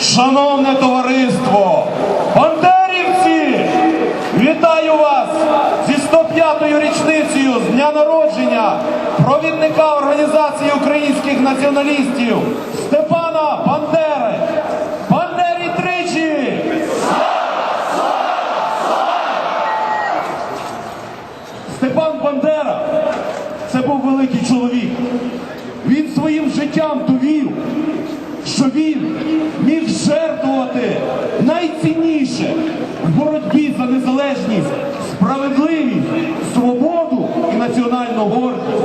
Шановне товариство, бандерівці, вітаю вас зі 105-ю річницею з дня народження провідника Організації українських націоналістів Степана Бандери. Бандері тричі! Степан Бандера це був великий чоловік. Він своїм життям довів, що він міг жертвувати найцінніше в боротьбі за незалежність, справедливість, свободу і національну гордість.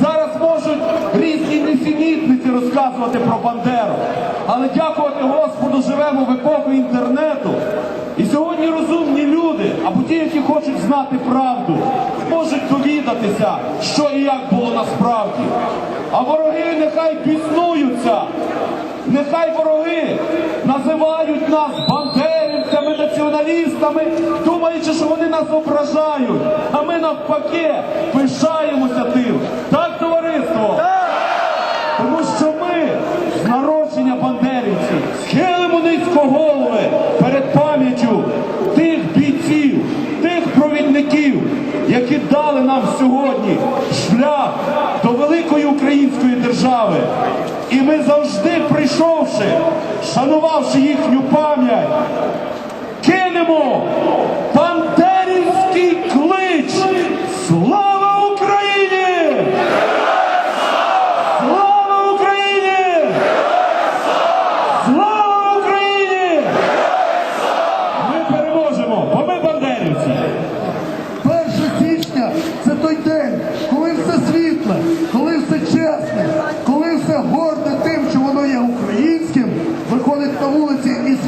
Зараз можуть різні несенітниці розказувати про Бандеру, але дякувати Господу живемо в епоху інтернету. І сьогодні розумні люди, або ті, які хочуть знати правду, довідатися, що і як було насправді. А вороги нехай піснуються, нехай вороги називають нас бандерівцями, націоналістами, думаючи, що вони нас ображають. А ми навпаки пишаємося тим. Так, нам сьогодні шлях до великої української держави. І ми завжди прийшовши, шанувавши їхню пам'ять,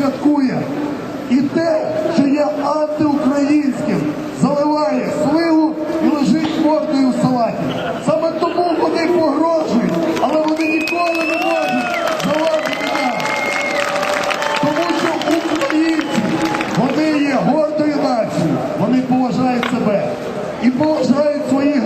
святкує. І те, що є антиукраїнським, заливає сливу і лежить мордою в салаті. Саме тому вони погрожують, але вони ніколи не можуть завадити нам. Тому що українці, вони є гордою нацією, вони поважають себе і поважають своїх